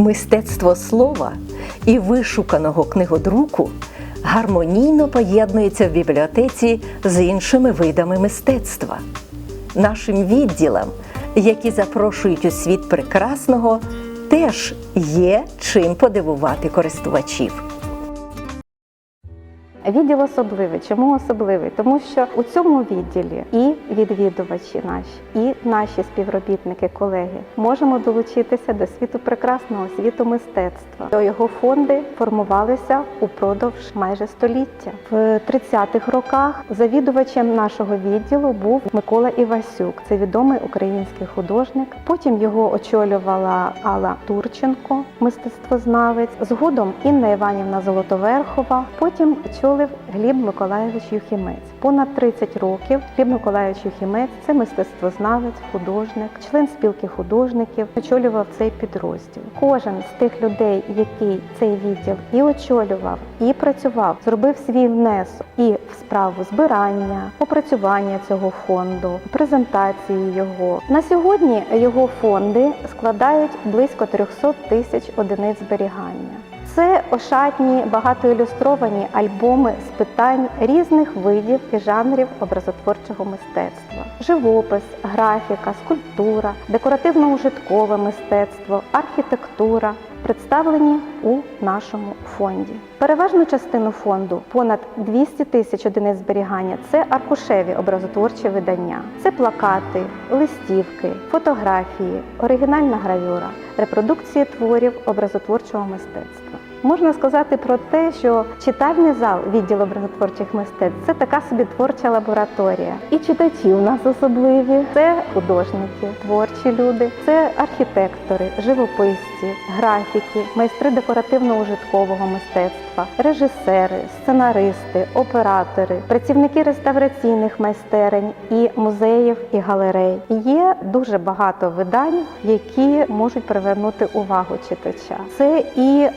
Мистецтво слова і вишуканого книгодруку гармонійно поєднується в бібліотеці з іншими видами мистецтва. Нашим відділам, які запрошують у світ прекрасного, теж є чим подивувати користувачів. Відділ особливий. Чому особливий? Тому що у цьому відділі і відвідувачі наші, і наші співробітники, колеги можемо долучитися до світу прекрасного світу мистецтва. Його фонди формувалися упродовж майже століття. В 30-х роках завідувачем нашого відділу був Микола Івасюк. Це відомий український художник. Потім його очолювала Алла Турченко, мистецтвознавець. Згодом Інна Іванівна Золотоверхова. Потім очолив Гліб Миколаєвич Юхімець. Понад 30 років Гліб Миколаєвич Юхімець це мистецтвознавець, художник, член спілки художників, очолював цей підрозділ. Кожен з тих людей, який цей відділ і очолював, і працював, зробив свій внесок і в справу збирання, опрацювання цього фонду, презентації його. На сьогодні його фонди складають близько 300 тисяч одиниць зберігання. Це ошатні багатоілюстровані альбоми з питань різних видів і жанрів образотворчого мистецтва: живопис, графіка, скульптура, декоративно-ужиткове мистецтво, архітектура. Представлені у нашому фонді. Переважну частину фонду понад 200 тисяч одиниць зберігання це аркушеві образотворчі видання, це плакати, листівки, фотографії, оригінальна гравюра, репродукції творів образотворчого мистецтва. Можна сказати про те, що читальний зал відділу образотворчих мистецтв це така собі творча лабораторія. І читачі у нас особливі це художники, творчі люди, це архітектори, живописці, графіки, майстри декоративно-ужиткового мистецтва, режисери, сценаристи, оператори, працівники реставраційних майстерень і музеїв і галерей. Є дуже багато видань, які можуть привернути увагу читача. Це і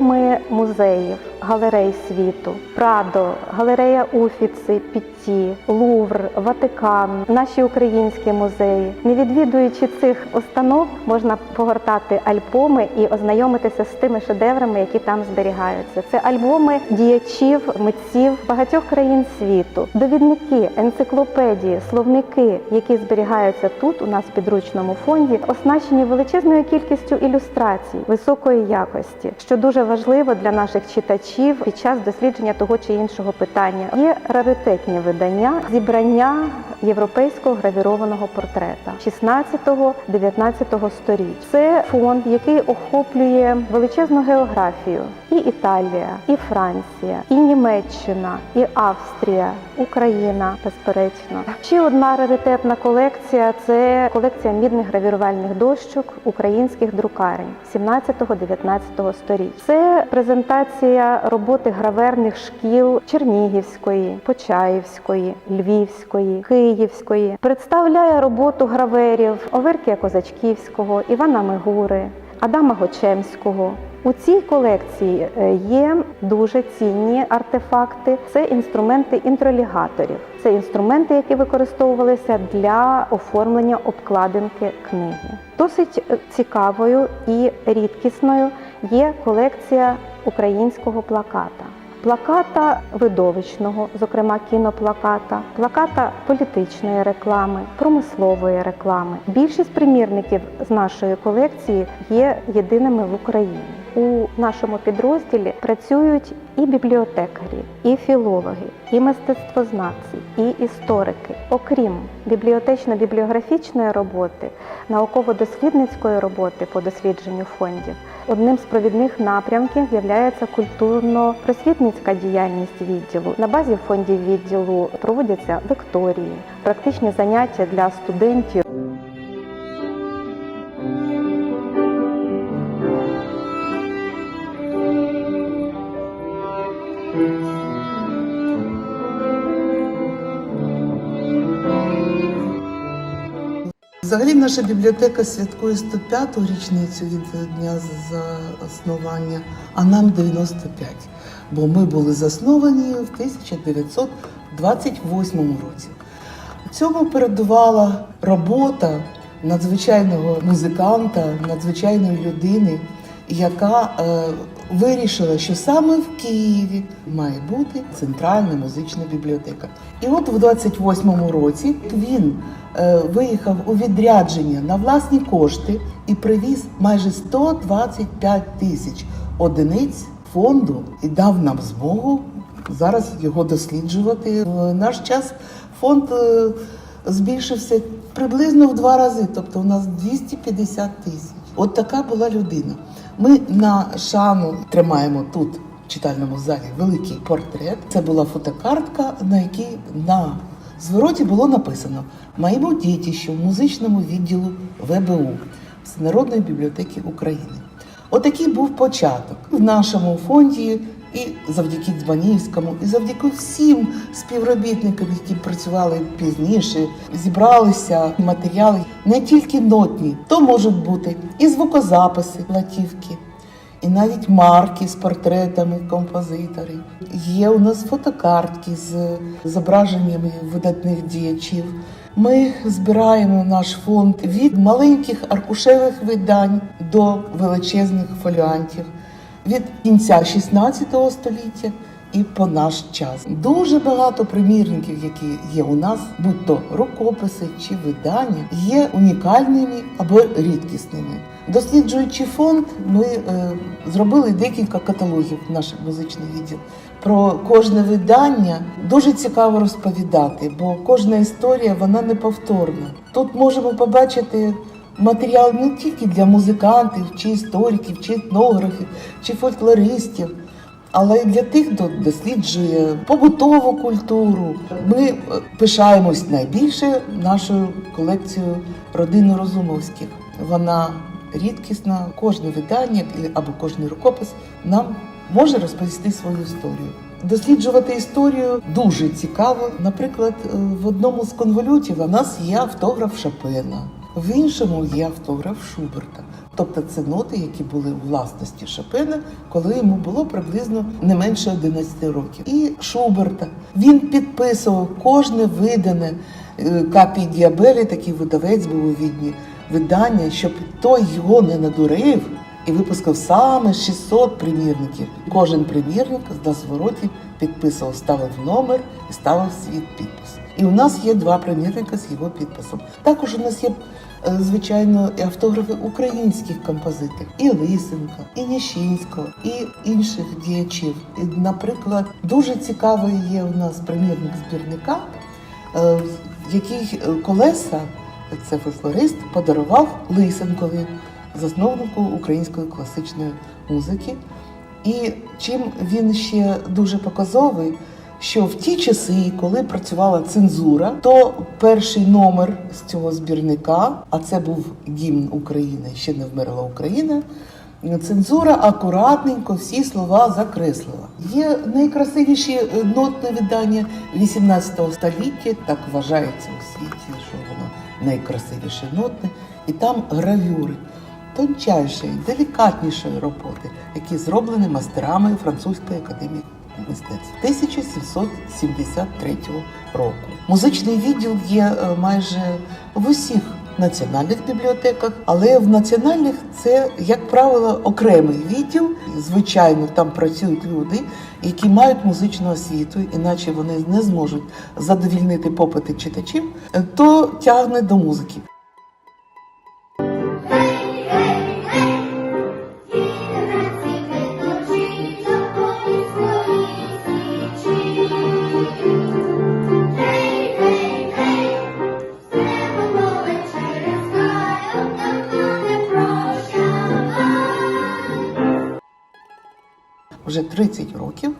альбоми музеїв, галерей світу, Прадо, галерея Уфіци, Пітті, Лувр, Ватикан, наші українські музеї. Не відвідуючи цих установ, можна погортати альбоми і ознайомитися з тими шедеврами, які там зберігаються. Це альбоми діячів, митців багатьох країн світу, довідники, енциклопедії, словники, які зберігаються тут, у нас в підручному фонді, оснащені величезною кількістю ілюстрацій високої якості, що дуже важливо для наших читачів під час дослідження того чи іншого питання. Є раритетні видання, зібрання європейського гравірованого портрета 16-19 століть. Це фонд, який охоплює величезну географію. І Італія, і Франція, і Німеччина, і Австрія, Україна, безперечно. Ще одна раритетна колекція це колекція мідних гравірувальних дощок українських друкарень 17-19 століть. Це презентація роботи граверних шкіл Чернігівської, Почаївської, Львівської, Київської. Представляє роботу граверів Оверкія Козачківського, Івана Мигури, Адама Гочемського. У цій колекції е, є дуже цінні артефакти. Це інструменти інтролігаторів. Це інструменти, які використовувалися для оформлення обкладинки книги. Досить е, цікавою і рідкісною є колекція українського плаката. Плаката видовищного, зокрема кіноплаката, плаката політичної реклами, промислової реклами. Більшість примірників з нашої колекції є єдиними в Україні. У нашому підрозділі працюють і бібліотекарі, і філологи, і мистецтвознавці, і історики. Окрім бібліотечно-бібліографічної роботи, науково-дослідницької роботи по дослідженню фондів. Одним з провідних напрямків є культурно-просвітницька діяльність відділу. На базі фондів відділу проводяться лекторії, практичні заняття для студентів. Наша бібліотека святкує 105-ту річницю від дня заснування, а нам 95, бо ми були засновані в 1928 році. Цьому передувала робота надзвичайного музиканта, надзвичайної людини, яка е, вирішила, що саме в Києві має бути центральна музична бібліотека. І от в 28-му році він е, виїхав у відрядження на власні кошти і привіз майже 125 тисяч одиниць фонду і дав нам змогу зараз його досліджувати. В наш час фонд е, збільшився приблизно в два рази, тобто у нас 250 тисяч. От така була людина. Ми на шану тримаємо тут, в читальному залі, великий портрет. Це була фотокартка, на якій на звороті було написано Маємо діти, що в музичному відділу ВБУ Всенародної бібліотеки України. Отакий був початок в нашому фонді, і завдяки Дзбанівському, і завдяки всім співробітникам, які працювали пізніше, зібралися матеріали не тільки нотні, то можуть бути і звукозаписи, латівки, і навіть марки з портретами композиторів. Є у нас фотокартки з зображеннями видатних діячів. Ми збираємо наш фонд від маленьких аркушевих видань до величезних фоліантів від кінця 16 століття і по наш час. Дуже багато примірників, які є у нас, будь то рукописи чи видання, є унікальними або рідкісними. Досліджуючи фонд, ми е, зробили декілька каталогів наш музичний відділ. Про кожне видання дуже цікаво розповідати, бо кожна історія вона неповторна. Тут можемо побачити матеріал не тільки для музикантів, чи істориків, чи етнографів, чи фольклористів, але й для тих, хто досліджує побутову культуру. Ми е, пишаємось найбільше нашою колекцією родини Розумовських. Вона рідкісна, кожне видання або кожний рукопис нам може розповісти свою історію. Досліджувати історію дуже цікаво. Наприклад, е, в одному з конволютів у нас є автограф Шопена, в іншому є автограф Шуберта. Тобто це ноти, які були у власності Шопена, коли йому було приблизно не менше 11 років. І Шуберта він підписував кожне видане е, капі діабелі, такий видавець був у відні видання, щоб той його не надурив і випускав саме 600 примірників. Кожен примірник на звороті підписував, ставив номер і ставив свій підпис. І у нас є два примірника з його підписом. Також у нас є, е, звичайно, автографи українських композиторів і Лисенка, і Ніщинського, і інших діячів. І, наприклад, дуже цікавий є у нас примірник збірника, е, який е, колеса, це фольклорист, подарував Лисенкові, засновнику української класичної музики. І чим він ще дуже показовий, що в ті часи, коли працювала цензура, то перший номер з цього збірника, а це був гімн України, ще не вмерла Україна. Цензура акуратненько всі слова закреслила. Є найкрасивіші е, нотне видання 18 століття, так вважається у світі, що воно найкрасивіше нотне, і там гравюри тончайшої, делікатнішої роботи, які зроблені мастерами Французької академії мистецтв 1773 року. Музичний відділ є е, майже в усіх національних бібліотеках, але в національних це, як правило, окремий відділ. Звичайно, там працюють люди, які мають музичну освіту, іначе вони не зможуть задовільнити попити читачів, е, то тягне до музики. Вже 30 років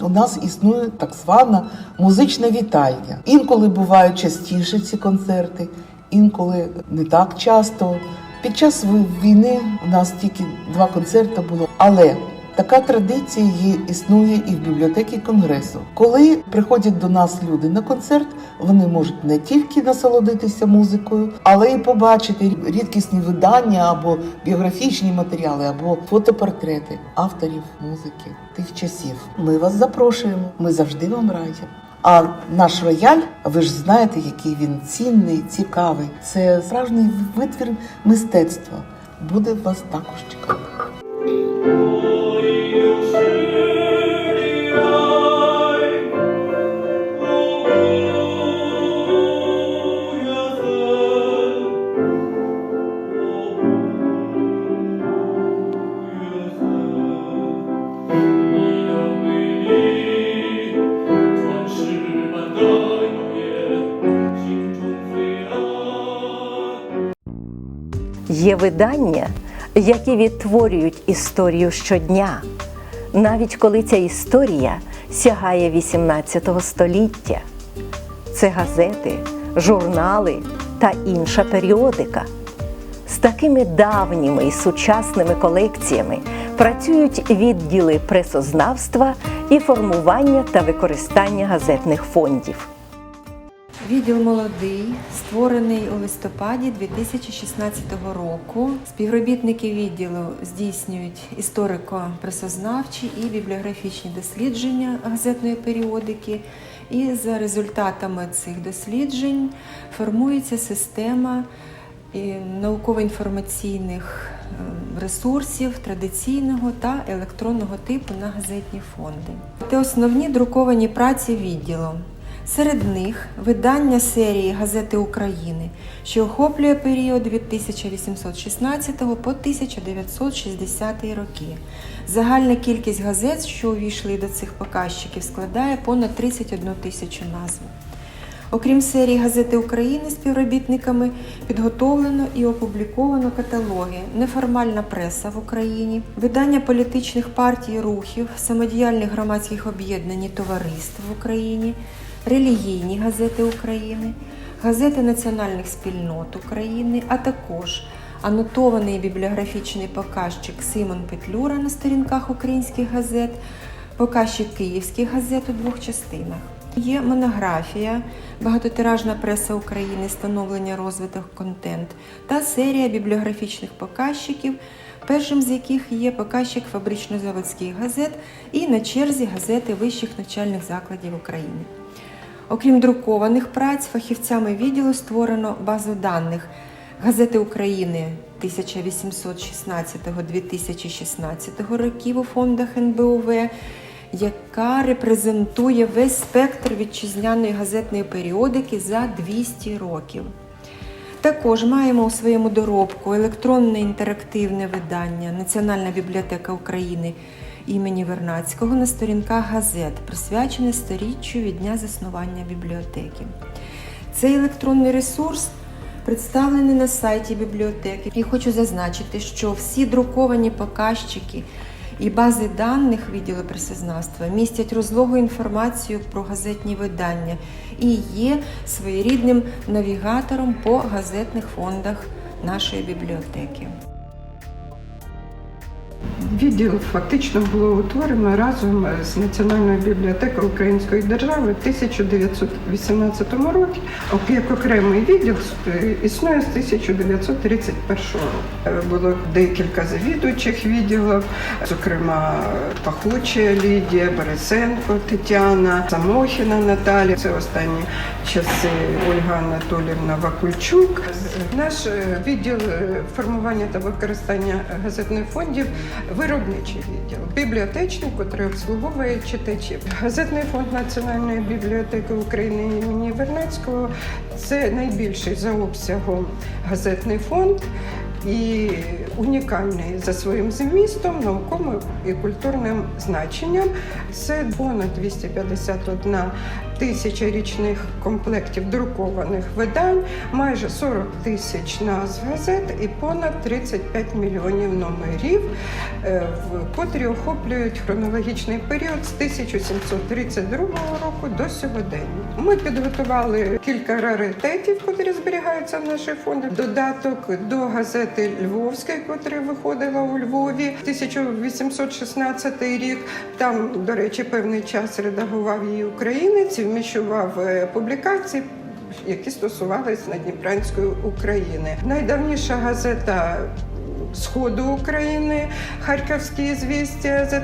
у нас існує так звана музична вітальня. Інколи бувають частіше ці концерти, інколи не так часто. Під час війни у нас тільки два концерти було, але така традиція є, існує і в бібліотеці конгресу. Коли приходять до нас люди на концерт, вони можуть не тільки насолодитися музикою, але й побачити рідкісні видання або біографічні матеріали, або фотопортрети авторів музики тих часів. Ми вас запрошуємо. Ми завжди вам раді. А наш рояль, ви ж знаєте, який він цінний, цікавий. Це справжній витвір мистецтва. Буде вас також чекати. Видання, які відтворюють історію щодня, навіть коли ця історія сягає 18 століття. Це газети, журнали та інша періодика. З такими давніми і сучасними колекціями працюють відділи пресознавства і формування та використання газетних фондів. Відділ молодий, створений у листопаді 2016 року. Співробітники відділу здійснюють історико-пресознавчі і бібліографічні дослідження газетної періодики. І за результатами цих досліджень формується система е, науково-інформаційних е, ресурсів традиційного та електронного типу на газетні фонди. Це основні друковані праці відділу. Серед них видання серії Газети України, що охоплює період від 1816 по 1960 роки. Загальна кількість газет, що увійшли до цих показчиків, складає понад 31 тисячу назв. Окрім серії Газети України співробітниками підготовлено і опубліковано каталоги Неформальна преса в Україні, видання політичних партій, рухів, самодіяльних громадських об'єднань і товариств в Україні, релігійні газети України, газети національних спільнот України, а також анотований бібліографічний показчик Симон Петлюра на сторінках українських газет, показчик київських газет у двох частинах. Є монографія, багатотиражна преса України, становлення розвиток контент та серія бібліографічних показчиків, першим з яких є показчик фабрично-заводських газет і на черзі газети вищих навчальних закладів України. Окрім друкованих праць, фахівцями відділу створено базу даних газети України 1816-2016 років у фондах НБУВ, яка репрезентує весь спектр вітчизняної газетної періодики за 200 років. Також маємо у своєму доробку електронне інтерактивне видання Національна бібліотека України імені Вернацького на сторінках газет, присвячене сторіччю від дня заснування бібліотеки. Цей електронний ресурс представлений на сайті бібліотеки. І хочу зазначити, що всі друковані показчики і бази даних відділу пресознавства містять розлогу інформацію про газетні видання і є своєрідним навігатором по газетних фондах нашої бібліотеки. Відділ фактично було утворено разом з Національною бібліотекою Української держави в 1918 році. Як окремий відділ е, існує з 1931 року. Е, Було декілька завідуючих відділів, зокрема Пахуча Лідія, Борисенко Тетяна, Самохіна Наталія. Це останні часи Ольга Анатолівна Вакульчук. Наш е, відділ формування та використання газетних фондів виробничий відділ, бібліотечний, який обслуговує читачів. Газетний фонд Національної бібліотеки України імені Вернецького це найбільший за обсягом газетний фонд. І унікальний за своїм змістом, науковим і культурним значенням. Це понад 251 тисяча річних комплектів друкованих видань, майже 40 тисяч назв газет і понад 35 мільйонів номерів, е, в- котрі охоплюють хронологічний період з 1732 року до сьогодення. Ми підготували кілька раритетів, котрі зберігаються в наших фондах. Додаток до газети Львовської, котра виходила у Львові 1816 рік. Там, до речі, певний час редагував її українець вміщував е, публікації. Які стосувалися Надніпрянської України. Найдавніша газета сходу України, Харківські звістя за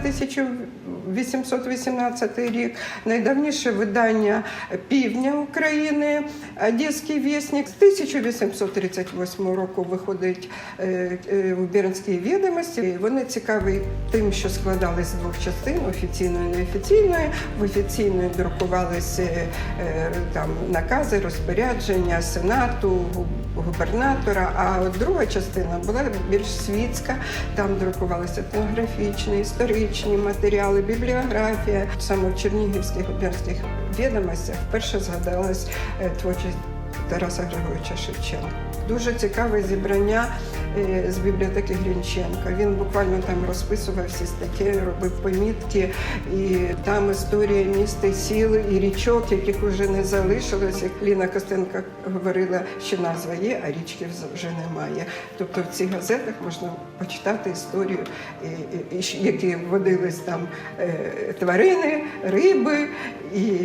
1818 рік, найдавніше видання півдня України, Одеський вісник. З 1838 року виходить е, е, у Бірнській відомості. Вони цікаві тим, що складались з двох частин офіційної і неофіційної. В офіційної друкувалися е, е, там накази, розпорядження сенату, губернатора. А от друга частина була більш світська. Там друкувалися етнографічні, історичні матеріали, бібліографія. Саме в Чернігівських губернських відомостях вперше згадалась е, творчість Тараса Григоровича Шевченка. Дуже цікаве зібрання е, з бібліотеки Грінченка. Він буквально там розписував всі статті, робив помітки, і там історія міста сіл і річок, яких вже не залишилось. Як Ліна Костенко говорила, що назва є, а річки вже немає. Тобто в цих газетах можна почитати історію, які водились там е, тварини, риби і.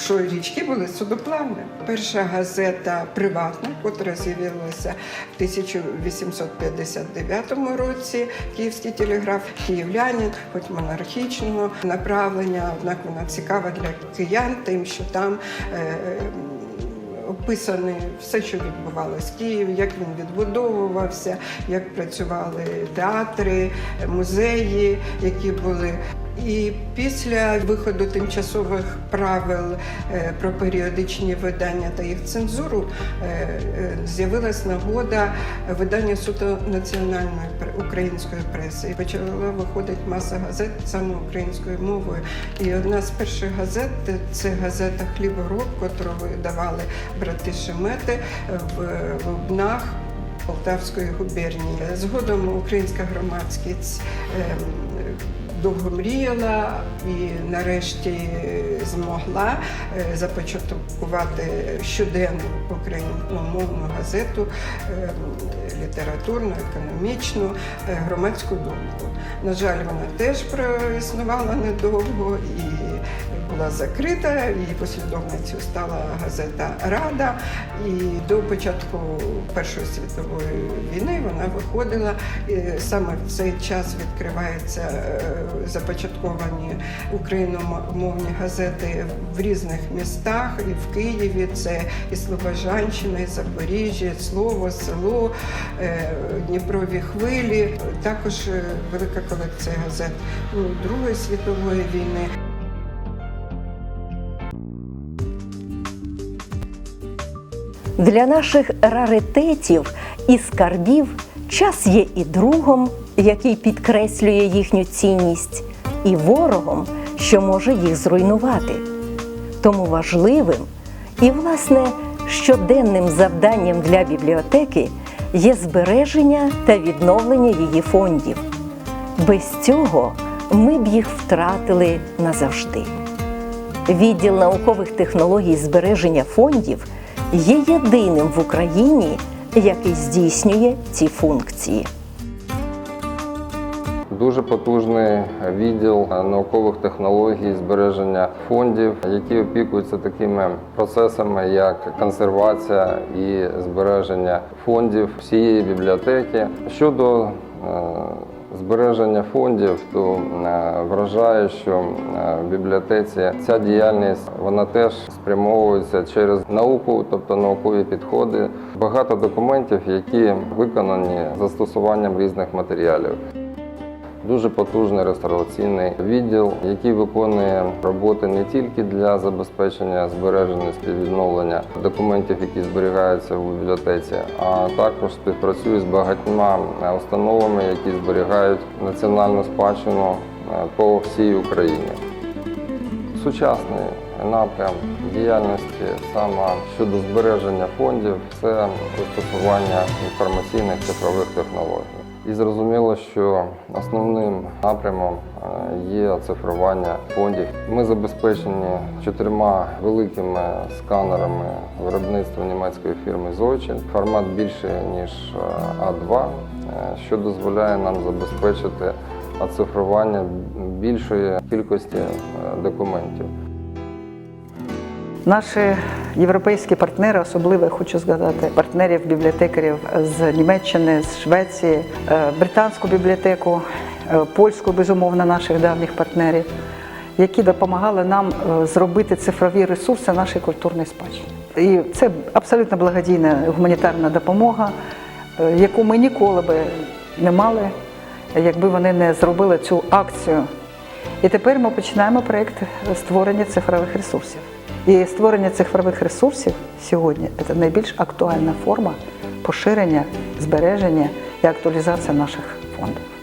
Що річки були судоплавні. Перша газета приватна, котра з'явилася в 1859 році. Київський телеграф, київлянин, хоч монархічного направлення, однак вона цікава для киян, тим, що там. Е, Описане все, що відбувалося в Києві, як він відбудовувався, як працювали театри, музеї, які були. І після виходу тимчасових правил е, про періодичні видання та їх цензуру е, е, з'явилась нагода видання суто національної української преси. І почала виходити маса газет саме українською мовою. І одна з перших газет це газета Хлібороб, котру видавали брати Шемети в Лубнах. Полтавської губернії. Згодом українська громадськість довго мріяла і нарешті змогла е, започаткувати щоденну україномовну газету ем, літературну, економічну, е, громадську думку. На жаль, вона теж проіснувала недовго і була закрита. Її послідовницею стала газета Рада. І до початку Першої світової війни вона виходила. І саме в цей час відкриваються е, започатковані україномовні газети в різних містах, і в Києві це і Слобожанщина, і Запоріжжя, Слово, село, е, Дніпрові хвилі. Також е, велика колекція газет Другої світової війни. Для наших раритетів і скарбів час є і другом, який підкреслює їхню цінність, і ворогом, що може їх зруйнувати. Тому важливим і, власне, щоденним завданням для бібліотеки є збереження та відновлення її фондів. Без цього ми б їх втратили назавжди. Відділ наукових технологій збереження фондів є єдиним в Україні, який здійснює ці функції. Дуже потужний відділ наукових технологій збереження фондів, які опікуються такими процесами, як консервація і збереження фондів всієї бібліотеки. Щодо е, збереження фондів, то е, вражає, що е, в бібліотеці ця діяльність вона теж спрямовується через науку, тобто наукові підходи. Багато документів, які виконані застосуванням різних матеріалів. Дуже потужний реставраційний відділ, який виконує роботи не тільки для забезпечення збереженості відновлення документів, які зберігаються в бібліотеці, а також співпрацює з багатьма установами, які зберігають національну спадщину е, по всій Україні. Сучасний напрям діяльності саме щодо збереження фондів це застосування інформаційних цифрових технологій. І зрозуміло, що основним напрямом е, є оцифрування фондів. Ми забезпечені чотирма великими сканерами виробництва німецької фірми Zeuchen. Формат більший ніж е, А2, е, що дозволяє нам забезпечити оцифрування більшої кількості документів. Наші європейські партнери, особливо я хочу згадати партнерів бібліотекарів з Німеччини, з Швеції, е, британську бібліотеку, е, польську, безумовно, наших давніх партнерів, які допомагали нам е, зробити цифрові ресурси нашої культурної спадщини. І це абсолютно благодійна гуманітарна допомога, яку ми ніколи би не мали, якби вони не зробили цю акцію. І тепер ми починаємо проєкт створення цифрових ресурсів. І створення цифрових ресурсів сьогодні це найбільш актуальна форма поширення, збереження і актуалізація наших фондів.